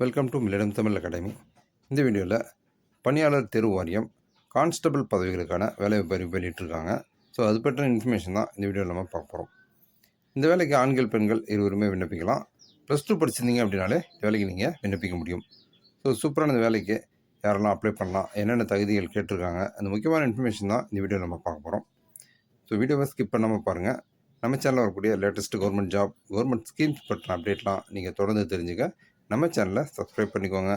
Welcome to மில்லிடம் Tamil academy இந்த வீடியோவில் பணியாளர் தேர்வு வாரியம் கான்ஸ்டபிள் பதவிகளுக்கான வேலைவாய்ப்பு அறிவிப்பு வெளியிட்டிருக்காங்க. ஸோ அது பற்றின இன்ஃபர்மேஷன் தான் இந்த வீடியோவில் நம்ம பார்க்க போகிறோம் இந்த வேலைக்கு ஆண்கள் பெண்கள் இருவருமே விண்ணப்பிக்கலாம். ப்ளஸ் டூ படிச்சிருந்தீங்க அப்படின்னாலே இந்த வேலைக்கு நீங்கள் விண்ணப்பிக்க முடியும். ஸோ சூப்பரான இந்த வேலைக்கு யாரெல்லாம் அப்ளை பண்ணலாம் என்னென்ன தகுதிகள் கேட்டிருக்காங்க அந்த முக்கியமான இன்ஃபர்மேஷன் தான் இந்த வீடியோவில் நம்ம பார்க்க போகிறோம் ஸோ வீடியோவை ஸ்கிப் பண்ணாமல் பாருங்கள் நம்ம சேனலில் வரக்கூடிய latest government job government schemes பற்றின அப்டேட்லாம் நீங்கள் தொடர்ந்து தெரிஞ்சுக்க நம்ம சேனலை சப்ஸ்கிரைப் பண்ணிக்கோங்க.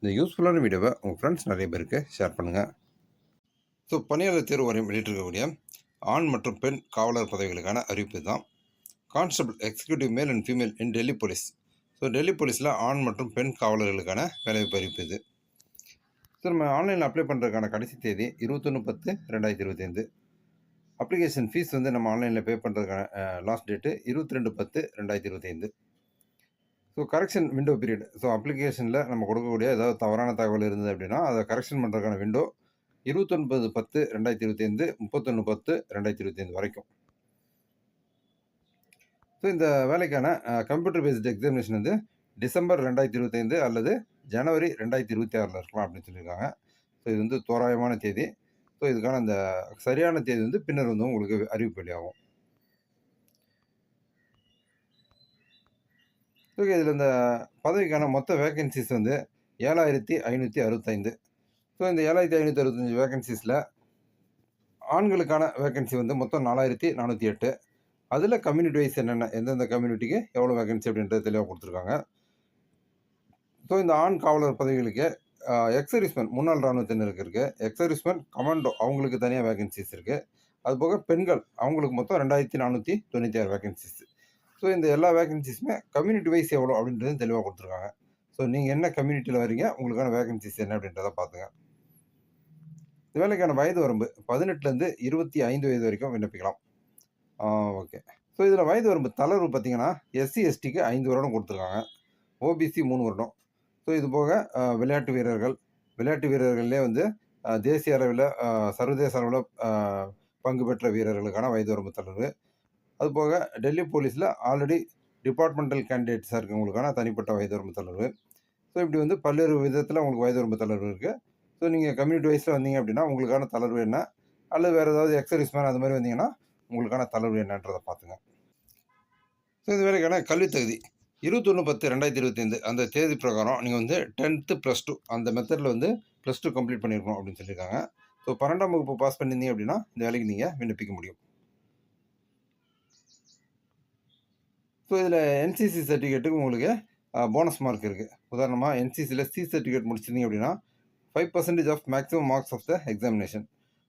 இந்த யூஸ்ஃபுல்லான வீடியோவை உங்கள் ஃப்ரெண்ட்ஸ் நிறைய பேருக்கு ஷேர் பண்ணுங்கள் ஸோ பணியாளர் தேர்வு வாரியம் வெளியிட்டிருக்கக்கூடிய ஆண் மற்றும் பெண் காவலர் பதவிகளுக்கான அறிவிப்பு தான் constable executive male and female in Delhi police so Delhi போலீஸில் ஆண் மற்றும் பெண் காவலர்களுக்கான வேலைவாய்ப்பு அறிவிப்பு இது. ஸோ நம்ம ஆன்லைனில் அப்ளை பண்ணுறதுக்கான கடைசி தேதி இருபத்தொன்று பத்து ரெண்டாயிரத்தி இருபத்தைந்து. அப்ளிகேஷன் ஃபீஸ் வந்து நம்ம ஆன்லைனில் பே பண்ணுறதுக்கான லாஸ்ட் டேட்டு இருபத்தி ரெண்டு பத்து ரெண்டாயிரத்தி இருபத்தைந்து. So correction window period so அப்ளிகேஷனில் நம்ம கொடுக்கக்கூடிய ஏதாவது தவறான தகவல் இருந்தது அப்படின்னா அதை கரெக்ஷன் பண்ணுறதுக்கான விண்டோ இருபத்தொன்பது பத்து ரெண்டாயிரத்தி இருபத்தைந்து முப்பத்தொன்று பத்து ரெண்டாயிரத்தி இருபத்தைந்து வரைக்கும். ஸோ இந்த வேலைக்கான கம்ப்யூட்டர் பேஸ்டு எக்ஸாமினேஷன் வந்து டிசம்பர் ரெண்டாயிரத்தி இருபத்தைந்து அல்லது ஜனவரி ரெண்டாயிரத்தி இருபத்தி ஆறில் இருக்கலாம் அப்படின்னு சொல்லியிருக்காங்க. ஸோ இது வந்து தோராயமான தேதி. ஸோ இதுக்கான அந்த சரியான தேதி வந்து பின்னர் வந்து உங்களுக்கு அறிவிப்பு வெளியாகும். ஓகே இதில் இந்த பதவிக்கான மொத்த வேகன்சிஸ் வந்து ஏழாயிரத்தி ஐநூற்றி அறுபத்தைந்து. ஸோ இந்த ஏழாயிரத்தி ஐநூற்றி அறுபத்தஞ்சு வேகன்சிஸில் ஆண்களுக்கான வேகன்சி வந்து மொத்தம் நாலாயிரத்தி நானூற்றி எட்டு. அதில் கம்யூனிட்டி வைஸ் என்னென்ன எந்தெந்த கம்யூனிட்டிக்கு எவ்வளோ வேகன்சி அப்படின்றது தெளிவாக கொடுத்துருக்காங்க. ஸோ இந்த ஆண் காவலர் பதவிகளுக்கு எக்ஸரிஸ்மென் முன்னாள் இராணுவத்தினருக்கு இருக்குது எக்ஸரிஸ்மென் கமாண்டோ அவங்களுக்கு தனியாக வேகன்சிஸ் இருக்குது அதுபோக பெண்கள் அவங்களுக்கு மொத்தம் ரெண்டாயிரத்தி நானூற்றி தொண்ணூற்றி ஆறு வேகன்சிஸ் ஸோ இந்த எல்லா வேகன்சிஸுமே கம்யூனிட்டி வைஸ் எவ்வளோ அப்படின்றது தெளிவாக கொடுத்துருக்காங்க. ஸோ நீங்கள் என்ன கம்யூனிட்டியில் வரீங்க உங்களுக்கான வேகன்சிஸ் என்ன அப்படின்றத பார்த்துங்க இந்த வேலைக்கான வயது வரம்பு பதினெட்டுலேருந்து இருபத்தி ஐந்து வயது வரைக்கும் விண்ணப்பிக்கலாம். ஓகே ஸோ இதில் வயது வரம்பு தளர்வு பார்த்தீங்கன்னா எஸ்சி எஸ்டிக்கு ஐந்து வருடம் கொடுத்துருக்காங்க. ஓபிசி மூணு வருடம். ஸோ இது போக விளையாட்டு வீரர்கள். விளையாட்டு வீரர்கள்லேயே வந்து தேசிய அளவில் சர்வதேச அளவில் பங்கு பெற்ற வீரர்களுக்கான வயது வரம்பு தளர்வு. அதுபோக டெல்லி போலீஸில் ஆல்ரெடி டிபார்ட்மெண்டல் கேண்டிடேட்ஸாக இருக்கவங்களுக்கான தனிப்பட்ட வயது வரம்பு தளர்வு. ஸோ இப்படி வந்து பல்வேறு விதத்தில் உங்களுக்கு வயது வரம்பு தளர்வு இருக்குது ஸோ நீங்கள் கம்யூனிட்டி வைஸில் வந்தீங்க அப்படின்னா உங்களுக்கான தளர்வு என்ன? அல்லது வேறு ஏதாவது எக்ஸர்வீஸ் மேன் அது மாதிரி வந்தீங்கன்னா உங்களுக்கான தளர்வு என்னன்றதை பார்த்துங்க ஸோ இது வரைக்கான கல்வித் தகுதி. இருபத்தொன்று பத்து ரெண்டாயிரத்தி இருபத்தைந்து அந்த தேதி பிரகாரம் நீங்கள் வந்து டென்த்து ப்ளஸ் டூ அந்த மெத்தடில் வந்து ப்ளஸ் டூ கம்ப்ளீட் பண்ணியிருக்கணும் அப்படின்னு சொல்லியிருக்காங்க ஸோ பன்னெண்டாம் வகுப்பு பாஸ் பண்ணியிருந்தீங்க அப்படின்னா இந்த வேலைக்கு நீங்கள் விண்ணப்பிக்க முடியும். ஸோ இதில் என்சிசி சர்டிஃபிகேட்டுக்கு உங்களுக்கு போனஸ் மார்க் இருக்குது உதாரணமாக என்சிசியில் சி சர்டிஃபிகேட் முடிச்சிருந்தீங்க அப்படின்னா five percentage of maximum marks of the examination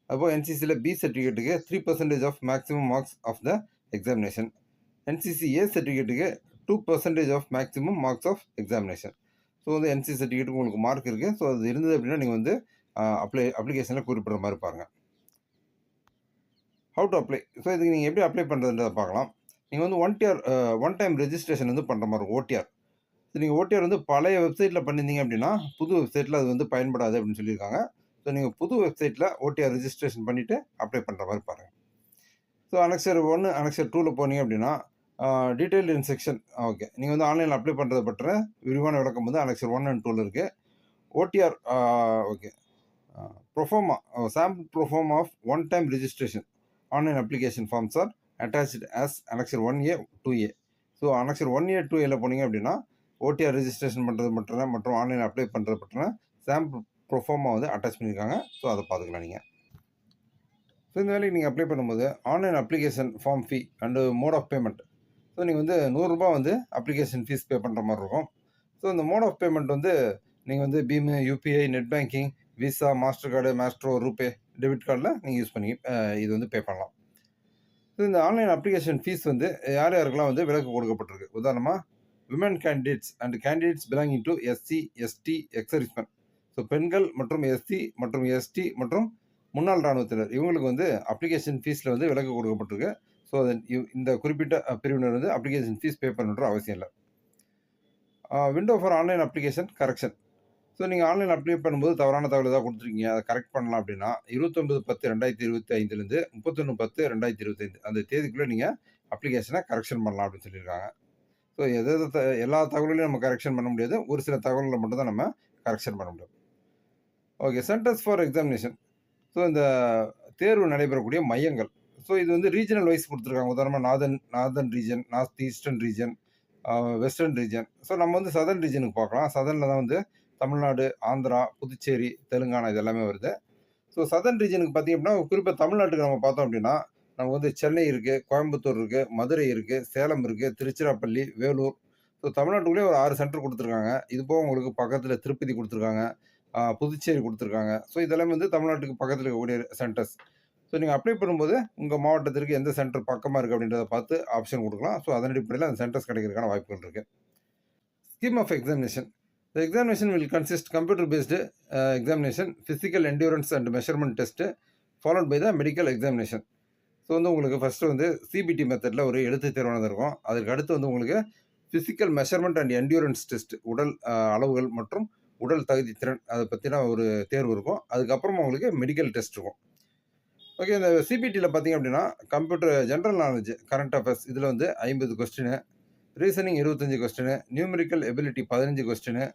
அப்போ என்சிசியில் B சர்டிஃபிகேட்டுக்கு three percentage of maximum marks of the examination NCC A சர்டிஃபிகேட்டுக்கு two percentage of maximum marks of examination so வந்து NC சர்டிஃபிகேட்டுக்கு உங்களுக்கு mark இருக்குது so அது இருந்தது அப்படின்னா நீங்கள் வந்து அப்ளை அப்ளிகேஷனில் குறிப்பிட்ற மாதிரி பாருங்கள் ஹவு டு அப்ளை ஸோ இதுக்கு நீங்கள் எப்படி அப்ளை பண்ணுறதுன்றதை பார்க்கலாம். நீங்கள் வந்து one TR one time registration வந்து பண்ணுற மாதிரி ஓடிஆர் நீங்கள் ஓடிஆர் வந்து பழைய வெப்சைட்டில் பண்ணியிருந்தீங்க அப்படின்னா புது வெப்சைட்டில் அது வந்து பயன்படாது அப்படின்னு சொல்லியிருக்காங்க. ஸோ நீங்கள் புது வெப்சைட்டில் ஓடிஆர் ரிஜிஸ்ட்ரேஷன் பண்ணிவிட்டு அப்ளை பண்ணுற மாதிரி பாருங்கள் ஸோ அனெக்சர் ஒன்று அனெக்சர் டூவில் போனீங்க அப்படின்னா டீட்டெயில் இன் செக்ஷன் ஓகே நீங்கள் வந்து ஆன்லைனில் அப்ளை பண்ணுறதை பற்ற விரிவான விளக்கம் வந்து அனெக்சர் ஒன் அண்ட் டூவில் இருக்குது OTR okay proforma sample proforma of one time registration online application forms are attached as annexure one A two A so annexure one A two ஏல போனீங்க அப்படின்னா ஓடிஆர் ரிஜிஸ்ட்ரேஷன் பண்ணுறது மட்டும் மற்றும் ஆன்லைன் அப்ளை பண்ணுறது மட்டும் சாம்பிள் ப்ரொஃபார்மாக வந்து அட்டாச் பண்ணியிருக்காங்க. ஸோ அதை பார்த்துக்கலாம் நீங்கள் ஸோ இந்த வேலைக்கு நீங்கள் அப்ளை பண்ணும்போது online application form fee and mode of payment so நீங்கள் வந்து நூறுரூபா வந்து அப்ளிகேஷன் ஃபீஸ் பே பண்ணுற மாதிரி இருக்கும். ஸோ இந்த மோட் ஆஃப் பேமெண்ட் வந்து நீங்கள் வந்து BHIM UPI net banking Visa Master card Maestro RuPay debit கார்டில் நீங்கள் யூஸ் பண்ணி இது வந்து பே பண்ணலாம். ஸோ இந்த ஆன்லைன் அப்ளிகேஷன் ஃபீஸ் வந்து யார் யாருக்கெல்லாம் வந்து விலக்கு கொடுக்கப்பட்டிருக்கு? உதாரணமாக women candidates and candidates belonging to SC ST ex-servicemen so பெண்கள் மற்றும் எஸ்சி மற்றும் எஸ்டி மற்றும் முன்னாள் இராணுவத்தினர் இவங்களுக்கு வந்து அப்ளிகேஷன் ஃபீஸில் வந்து விலக்கு கொடுக்கப்பட்டிருக்கு. ஸோ அதன் இவ்- இந்த குறிப்பிட்ட பிரிவினர் வந்து அப்ளிகேஷன் ஃபீஸ் பே பண்ணுற அவசியம் இல்லை. Window for online application correction so நீங்கள் ஆன்லைன் அப்ளை பண்ணும்போது தவறான தகவல் ஏதாவது கொடுத்துருக்கீங்க அதை கரெக்ட் பண்ணலாம் அப்படின்னா இருபத்தொன்பது பத்து ரெண்டாயிரத்தி இருபத்தி ஐந்துலேருந்து முப்பத்தொன்று பத்து ரெண்டாயிரத்தி இருபத்தைந்து அந்த தேதிக்குள்ளே நீங்கள் அப்ளிகேஷனை கரெக்ஷன் பண்ணலாம் அப்படின்னு சொல்லியிருக்காங்க ஸோ எது எது த எல்லா தகவலையும் நம்ம கரெக்ஷன் பண்ண முடியாது. ஒரு சில தகவல்களை மட்டும் தான் நம்ம கரெக்ஷன் பண்ண முடியும். Okay. Centres for examination. So இந்த தேர்வு நடைபெறக்கூடிய மையங்கள். ஸோ இது வந்து ரீஜினல் வைஸ் கொடுத்துருக்காங்க உதாரணமாக northern northern region north eastern region western region so நம்ம வந்து சதர்ன் ரீஜனுக்கு பார்க்கலாம். சதர்னில் தான் வந்து தமிழ்நாடு, ஆந்திரா, புதுச்சேரி, தெலுங்கானா இது எல்லாமே வருது. ஸோ சதர்ன் ரீஜனுக்கு பார்த்தீங்க அப்படின்னா, குறிப்பாக தமிழ்நாட்டுக்கு நம்ம பார்த்தோம் அப்படின்னா, நமக்கு வந்து சென்னை இருக்குது கோயம்புத்தூர் இருக்குது மதுரை இருக்குது சேலம் இருக்குது திருச்சிராப்பள்ளி, வேலூர். ஸோ தமிழ்நாட்டுக்குள்ளேயே ஒரு ஆறு சென்டர் கொடுத்துருக்காங்க இது போக உங்களுக்கு பக்கத்தில் திருப்பதி கொடுத்துருக்காங்க புதுச்சேரி கொடுத்துருக்காங்க ஸோ இதெல்லாமே வந்து தமிழ்நாட்டுக்கு பக்கத்தில் இருக்கக்கூடிய சென்டர்ஸ். ஸோ நீங்கள் அப்ளை பண்ணும்போது, உங்கள் மாவட்டத்திற்கு எந்த சென்டர் பக்கமாக இருக்கு அப்படின்றத பார்த்து ஆப்ஷன் கொடுக்கலாம் ஸோ அதன் அடிப்படையில் அந்த சென்டர்ஸ் கிடைக்கிறதுக்கான வாய்ப்புகள் இருக்குது scheme of examination. The examination will consist computer-based uh, examination, physical endurance அண்ட் measurement test, followed by the medical examination. So வந்து உங்களுக்கு ஃபர்ஸ்ட்டு வந்து சிபிடி மெத்தடில் ஒரு எழுத்துத் தேர்வானது இருக்கும். அதற்கு அடுத்து வந்து உங்களுக்கு physical measurement and endurance test உடல் அளவுகள் மற்றும் உடல் தகுதி திறன் அதை பத்தின ஒரு தேர்வு இருக்கும். அதுக்கப்புறமா உங்களுக்கு மெடிக்கல் டெஸ்ட் இருக்கும். ஓகே. இந்த சிபிடியில் பார்த்தீங்க அப்படின்னா, computer general knowledge current affairs இதில் வந்து 50 question, reasoning 25 question, numerical ability 15 question,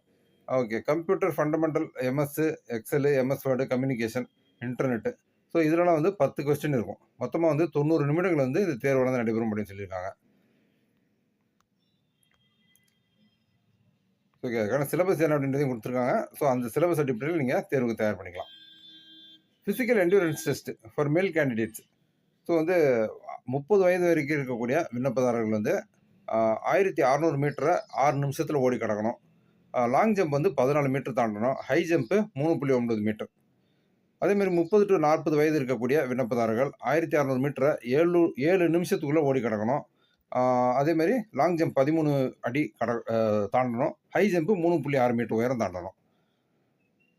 okay. Computer fundamental MS Excel MS Word communication, internet so இதெல்லாம் வந்து 10 கொஸ்டின் இருக்கும். மொத்தமாக வந்து 90 நிமிடங்கள் வந்து இந்த தேர்வானது நடைபெறும் அப்படின்னு சொல்லியிருக்காங்க. ஓகே. அதுக்கான சிலபஸ் என்ன அப்படின்றதையும் கொடுத்துருக்காங்க ஸோ அந்த சிலபஸ் அடிப்படையில் நீங்கள் தேர்வுக்கு தயார் பண்ணிக்கலாம். Physical endurance test for male candidates. So வந்து 30 வயது வரைக்கும் இருக்கக்கூடிய விண்ணப்பதாரர்கள் வந்து ஆயிரத்தி அறநூறு மீட்டரை ஆறு நிமிஷத்தில் ஓடி கிடக்கணும் லாங் ஜம்ப் வந்து 14 மீட்டர் தாண்டணும். ஹை ஜம்ப்பு மூணு புள்ளி ஒன்பது மீட்டர். அதேமாரி முப்பது டு நாற்பது வயது இருக்கக்கூடிய விண்ணப்பதாரர்கள் ஆயிரத்தி அறநூறு மீட்டரை ஏழு ஏழு நிமிஷத்துக்குள்ளே ஓடி கிடக்கணும் அதேமாரி லாங் ஜம்ப் 13 அடி கட தாண்டணும். ஹை ஜம்ப்பு மூணு புள்ளி ஆறு மீட்டர் உயரம் தாண்டணும்.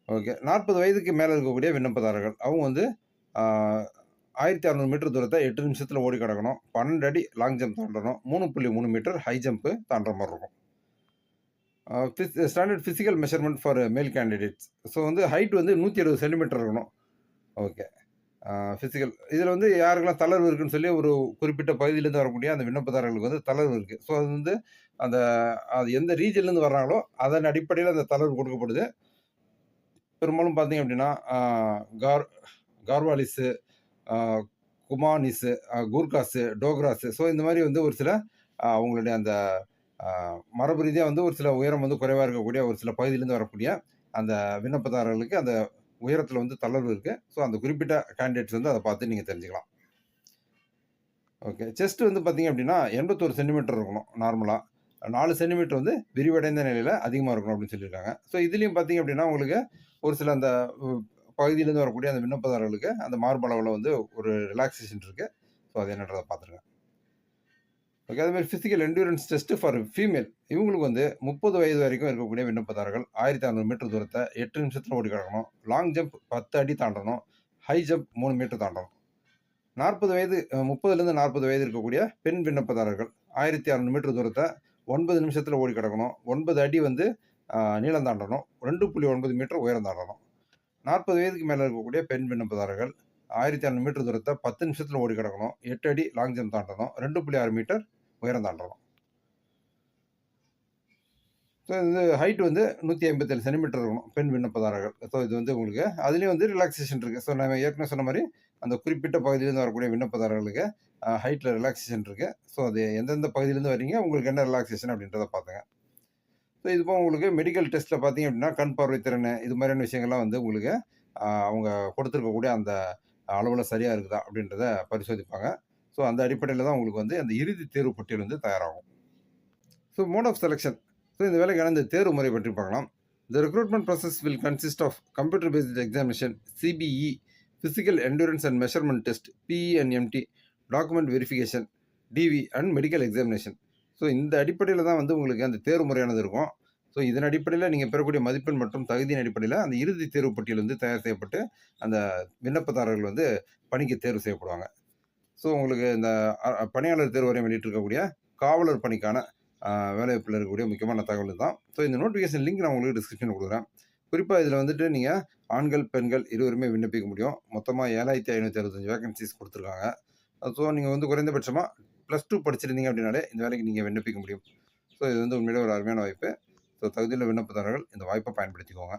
ஓகே. 40 வயதுக்கு மேலே இருக்கக்கூடிய விண்ணப்பதாரர்கள். அவங்க வந்து ஆயிரத்தி அறநூறு மீட்டர் தூரத்தை எட்டு நிமிஷத்தில் ஓடி கிடக்கணும் பன்னெண்டு அடி லாங் ஜம்ப் தாண்டணும். 3.3 மீட்டர் ஹை ஜம்ப்பு தாண்டுற மாதிரி இருக்கும். Standard physical measurement for male candidates. So வந்து ஹைட் வந்து 170 சென்டிமீட்டர் இருக்கணும். ஓகே. ஃபிசிக்கல் இதில் வந்து யாருக்கெல்லாம் தளர்வு இருக்குன்னு சொல்லி ஒரு குறிப்பிட்ட பகுதியிலேருந்து வரக்கூடிய அந்த விண்ணப்பதாரர்களுக்கு வந்து தளர்வு இருக்குது ஸோ அது வந்து அந்த அது எந்த ரீஜன்லேருந்து வர்றாங்களோ, அதன் அடிப்படையில் அந்த தளர்வு கொடுக்கப்படுது. பெரும்பாலும் பார்த்தீங்க அப்படின்னா, கார் கார்வாலிஸு, குமானிஸு, குர்காஸு கூர்காஸு, டோக்ராஸு ஸோ இந்த மாதிரி வந்து ஒரு சில அவங்களுடைய அந்த மரபு ரீதியாக வந்து ஒரு சில உயரம் வந்து குறைவாக இருக்கக்கூடிய ஒரு சில பகுதியிலேருந்து வரக்கூடிய அந்த விண்ணப்பதாரர்களுக்கு அந்த உயரத்தில் வந்து தளர்வு இருக்குது ஸோ அந்த குறிப்பிட்ட கேண்டிடேட்ஸ் வந்து அதை பார்த்து நீங்கள் தெரிஞ்சுக்கலாம். ஓகே. செஸ்ட் வந்து பார்த்தீங்க அப்படின்னா, 81 சென்டிமீட்டர் இருக்கணும் நார்மலாக நாலு சென்டிமீட்டர் வந்து விரிவடைந்த நிலையில் அதிகமாக இருக்கணும் அப்படின்னு சொல்லியிருக்காங்க. ஸோ இதுலேயும் பார்த்தீங்க அப்படின்னா, உங்களுக்கு ஒரு சில அந்த பகுதியிலேருந்து வரக்கூடிய அந்த விண்ணப்பதாரர்களுக்கு அந்த மார்பளவுல வந்து ஒரு ரிலாக்ஸேஷன் இருக்குது ஸோ அது என்னன்றதை பார்த்துருக்கேன் ஓகே. அதேமாதிரி physical endurance test for female. இவங்களுக்கு வந்து 30 வயது வரைக்கும் இருக்கக்கூடிய விண்ணப்பதாரர்கள் 1600 மீட்டர் தூரத்தை எட்டு நிமிஷத்தில் ஓடி கிடக்கணும் லாங் ஜம்ப் 10 அடி தாண்டணும். ஹை ஜம்ப் மூணு மீட்டர் தாண்டணும். 40 வயது முப்பதுலேருந்து நாற்பது வயது இருக்கக்கூடிய பெண் விண்ணப்பதாரர்கள் 1600 மீட்டர் தூரத்தை ஒன்பது நிமிஷத்தில் ஓடி கிடக்கணும் ஒன்பது அடி வந்து நீளம் தாண்டணும். 2.9 மீட்டர் உயரம் தாண்டணும். 40 வயதுக்கு மேலே இருக்கக்கூடிய பெண் விண்ணப்பதாரர்கள் 1600 மீட்டர் தூரத்த பத்து நிமிஷத்தில் ஓடி கிடக்கணும் எட்டு அடி லாங் ஜம்ப் தாண்டணும். 2.6 மீட்டர் உயரம் தாண்டணும். ஸோ இது ஹைட் வந்து 157 சென்டிமீட்டர் இருக்கணும். பெண் விண்ணப்பதாரர்கள். ஸோ இது வந்து உங்களுக்கு அதுலேயும் வந்து ரிலாக்ஸேஷன் இருக்குது ஸோ நம்ம ஏற்கனவே சொன்ன மாதிரி அந்த குறிப்பிட்ட பகுதியிலேருந்து வரக்கூடிய விண்ணப்பதாரர்களுக்கு ஹைட்டில் ரிலாக்ஸேஷன் இருக்குது ஸோ அது எந்தெந்த பகுதியிலேருந்து வரீங்க, உங்களுக்கு என்ன ரிலாக்ஸேஷன் அப்படின்றத பார்த்துங்க. ஸோ இது போக உங்களுக்கு மெடிக்கல் டெஸ்ட்டில் பார்த்தீங்க அப்படின்னா, கண் பார்வை திறனை இது மாதிரியான விஷயங்கள்லாம் வந்து உங்களுக்கு அவங்க கொடுத்துருக்கக்கூடிய அந்த அளவில் சரியாக இருக்குதா அப்படின்றத பரிசோதிப்பாங்க. ஸோ அந்த அடிப்படையில் தான் உங்களுக்கு வந்து அந்த இறுதி தேர்வு பட்டியல் வந்து தயாராகும். So mode of selection so இந்த வேலைக்கான இந்த தேர்வு முறை பற்றி பார்க்கலாம். The recruitment process will consist of computer based examination CBE, physical endurance and measurement test PE and MT, document verification DV and medical examination. So இந்த அடிப்படையில் தான் வந்து உங்களுக்கு அந்த தேர்வு முறையானது இருக்கும். ஸோ இதன் அடிப்படையில் நீங்கள் பெறக்கூடிய மதிப்பெண் மற்றும் தகுதியின் அடிப்படையில் அந்த இறுதி தேர்வு பட்டியல் வந்து தயார் செய்யப்பட்டு, அந்த விண்ணப்பதாரர்கள் வந்து பணிக்கு தேர்வு செய்யப்படுவாங்க. ஸோ உங்களுக்கு இந்த பணியாளர் தேர்வு வரையும் வெளியிட்டிருக்கக்கூடிய காவலர் பணிக்கான வேலைவாய்ப்பில் இருக்கக்கூடிய முக்கியமான தகவல் தான் ஸோ இந்த நோட்டிஃபிகேஷன் லிங்க் நான் உங்களுக்கு டிஸ்கிரிப்ஷன் கொடுக்குறேன் குறிப்பாக இதில் வந்துட்டு நீங்கள் ஆண்கள், பெண்கள் இருவருமே விண்ணப்பிக்க முடியும். மொத்தமாக ஏழாயிரத்தி ஐநூற்றி அறுபத்தஞ்சு வேகன்சிஸ் கொடுத்துருக்காங்க ஸோ நீங்கள் வந்து குறைந்தபட்சமாக ப்ளஸ் டூ படிச்சிருந்தீங்க அப்படின்னாலே இந்த வேலைக்கு நீங்கள் விண்ணப்பிக்க முடியும். ஸோ இது வந்து உண்மையிலே ஒரு அருமையான வாய்ப்பு ஸோ தகுதியில் விண்ணப்பதாரர்கள் இந்த வாய்ப்பை பயன்படுத்திக்கோங்க